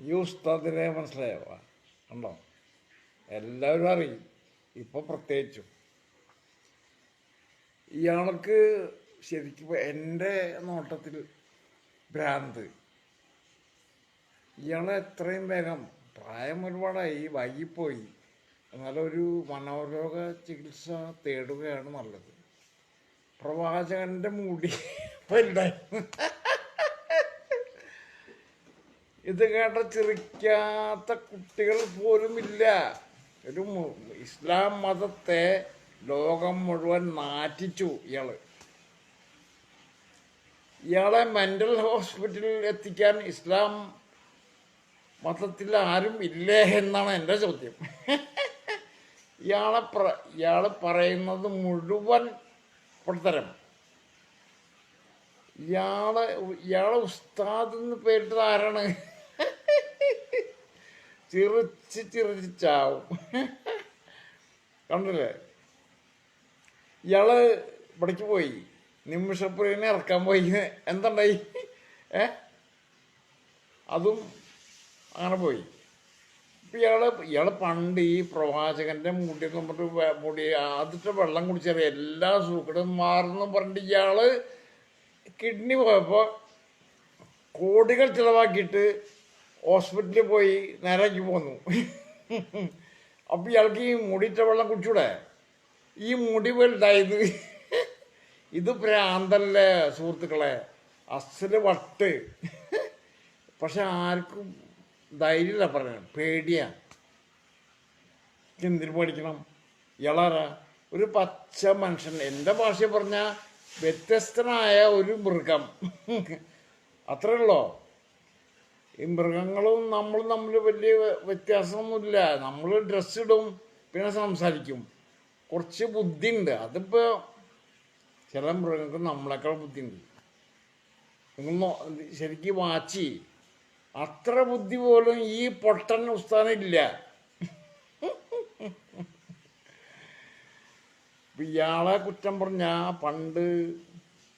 ഈ മനസ്സിലായോ? ഉണ്ടോ എല്ലാവരും അറിയും. ഇപ്പോൾ പ്രത്യേകിച്ചും. ഇയാൾക്ക് ശരിക്കും എന്റെ നോട്ടത്തിൽ ഭ്രാന്ത്. ഇയാളെ എത്രയും വേഗം പ്രായം ഒരുപാടായി വൈകിപ്പോയി. എന്നാലൊരു മനോരോഗ ചികിത്സ തേടുകയാണ് നല്ലത്. പ്രവാചകന്റെ മുടി വലുതായി. ഇത് കേട്ട ചിരിക്കാത്ത കുട്ടികൾ പോലും ഇല്ല ഒരു ഇസ്ലാം മതത്തെ ലോകം മുഴുവൻ നാറ്റിച്ചു ഇയാൾ. ഇയാളെ മെന്റൽ ഹോസ്പിറ്റലിൽ എത്തിക്കാൻ ഇസ്ലാം മതത്തിൽ ആരും ഇല്ലേ എന്നാണ് എന്റെ ചോദ്യം. ഇയാളെ പ്ര ഇയാൾ പറയുന്നത് മുഴുവൻ പൊട്ടത്തരം ഇയാളെ ഇയാളെ ഉസ്താദ് എന്ന് പേരിട്ടത് ആരാണ്? ചിറിച്ച് ചിറിച്ച് ചാവും. കണ്ടില്ലേ? ഇയാൾ ഇവിടേക്ക് പോയി. നിമിഷപ്പുറീനെ ഇറക്കാൻ പോയി. എന്തുണ്ടായി? ഏ? അതും അങ്ങനെ പോയി. ഇപ്പം ഇയാൾ ഇയാൾ പണ്ട് ഈ പ്രവാചകന്റെ മുടി കൊണ്ട് മുടി ആദ്യത്തെ വെള്ളം കുടിച്ചറിയ എല്ലാ സൂക്കടും മാറുന്നു പറഞ്ഞിട്ട് ഇയാൾ കിഡ്നി പോയപ്പോൾ കോടികൾ ചിലവാക്കിയിട്ട് ഹോസ്പിറ്റലിൽ പോയി നേരേക്ക് പോന്നു. അപ്പം ഇയാൾക്ക് ഈ മുടിയിട്ട വെള്ളം കുടിച്ചൂടെ? ഈ മുടി വലുതായത്. ഇത് പ്രാന്തല്ലേ സുഹൃത്തുക്കളെ? അസൽ വട്ട്. പക്ഷെ ആർക്കും ധൈര്യമില്ല പറയാൻ. പേടിയാ. എന്തിനു പേടിക്കണം? ഇളാറാ ഒരു പച്ച മനുഷ്യൻ. എന്റെ ഭാഷയിൽ പറഞ്ഞാൽ വ്യത്യസ്തനായ ഒരു മൃഗം. അത്രേ ഉള്ളോ? ഈ മൃഗങ്ങളും നമ്മളും തമ്മിൽ വലിയ വ്യത്യാസമൊന്നുമില്ല. നമ്മൾ ഡ്രസ്സ് ഇടും പിന്നെ സംസാരിക്കും. കുറച്ച് ബുദ്ധിയുണ്ട്. അതിപ്പോൾ ചില മൃഗങ്ങൾക്ക് നമ്മളെക്കാൾ ബുദ്ധിയുണ്ട്. നിങ്ങൾ ശരിക്കും വാച്ചി. അത്ര ബുദ്ധി പോലും ഈ പൊട്ടൻ ഉസ്താനില്ല ഇയാളെ കുറ്റം പറഞ്ഞ പണ്ട്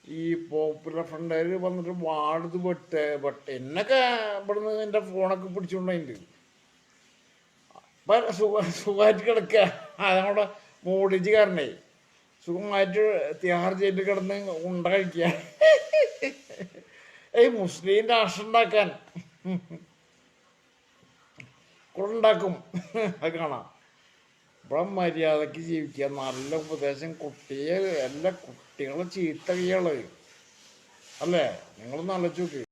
ഈ പോപ്പുലർ ഫ്രണ്ടുകാർ വന്നിട്ട് വാടുത് വെട്ട് വെട്ട്. എന്നൊക്കെ ഇവിടുന്ന് എന്റെ ഫോണൊക്കെ പിടിച്ചുകൊണ്ടുണ്ട് അപ്പൊ സുഖ സുഖമായിട്ട് കിടക്കുക അതങ്ങോട്ട് മോഡിച്ച് കാരണേ സുഖമായിട്ട് തിഹാർ ജയിലിൽ കിടന്ന് ഉണ്ട കഴിക്കുക ഏയ് മുസ്ലിം രാഷ്ട്രം ഉണ്ടാക്കാൻ. ഉണ്ടാക്കും. അത് കാണാം. ഇവിടെ മര്യാദയ്ക്ക് ജീവിക്കുക. നല്ല ഉപദേശം കുട്ടിയെ എല്ലാ കുട്ടികളെ ചീത്ത കൈകൾ അല്ലേ? നിങ്ങളൊന്ന് ആലോചിച്ച് നോക്ക്.